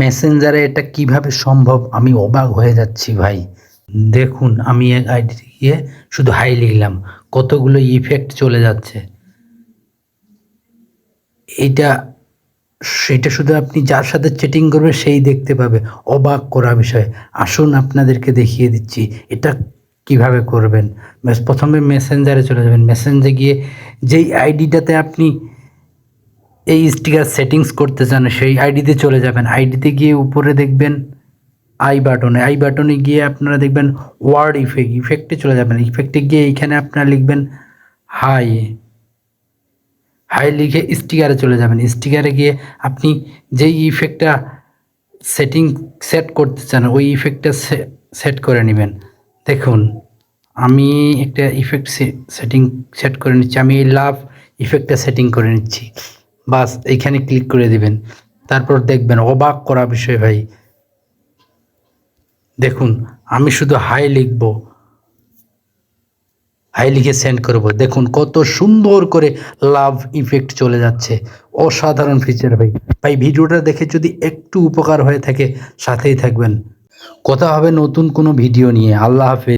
মেসেঞ্জারে এটা কীভাবে সম্ভব? আমি অবাক হয়ে যাচ্ছি ভাই। দেখুন, আমি এক আইডি গিয়ে শুধু হাই লিখলাম। কতগুলো ইফেক্ট চলে যাচ্ছে। এটা সেটা শুধু আপনি যার সাথে চেটিং করবে, সেই দেখতে পাবে। অবাক করা বিষয়। আসুন আপনাদেরকে দেখিয়ে দিচ্ছি, এটা কীভাবে করবেন। প্রথমে মেসেঞ্জারে চলে যাবেন। মেসেঞ্জারে গিয়ে যেই আইডিটাতে আপনি এই স্টিকার সেটিংস করতে চান সেই আইডিতে চলে যাবেন। আইডিতে গিয়ে উপরে দেখবেন আই বাটনে আই বাটনে গিয়ে আপনারা দেখবেন ওয়ার্ড ইফেক্ট ইফেক্টে চলে যাবেন। ইফেক্টে গিয়ে এইখানে আপনারা লিখবেন হাই হাই লিখে স্টিকারে চলে যাবেন। স্টিকারে গিয়ে আপনি যেই ইফেক্টটা সেটিং সেট করতে চান, ওই ইফেক্টটা সেট করে নেবেন। দেখুন, আমি একটা ইফেক্ট সেটিং সেট করে নিচ্ছি। আমি এই লাভ ইফেক্টটা সেটিং করে নিচ্ছি। বাস এইখানে ক্লিক করে দিবেন। তারপর দেখবেন অবাক করা বিষয় ভাই। দেখুন, আমি শুধু হাই লিখব। হাই লিখে সেন্ড করব। দেখুন কত সুন্দর করে লাভ ইফেক্ট চলে যাচ্ছে। অসাধারণ ফিচার ভাই। ভাই, ভিডিওটা দেখে যদি একটু উপকার হয়ে থাকে, সাথেই থাকবেন। কথা হবে নতুন কোনো ভিডিও নিয়ে। আল্লাহ হাফেজ।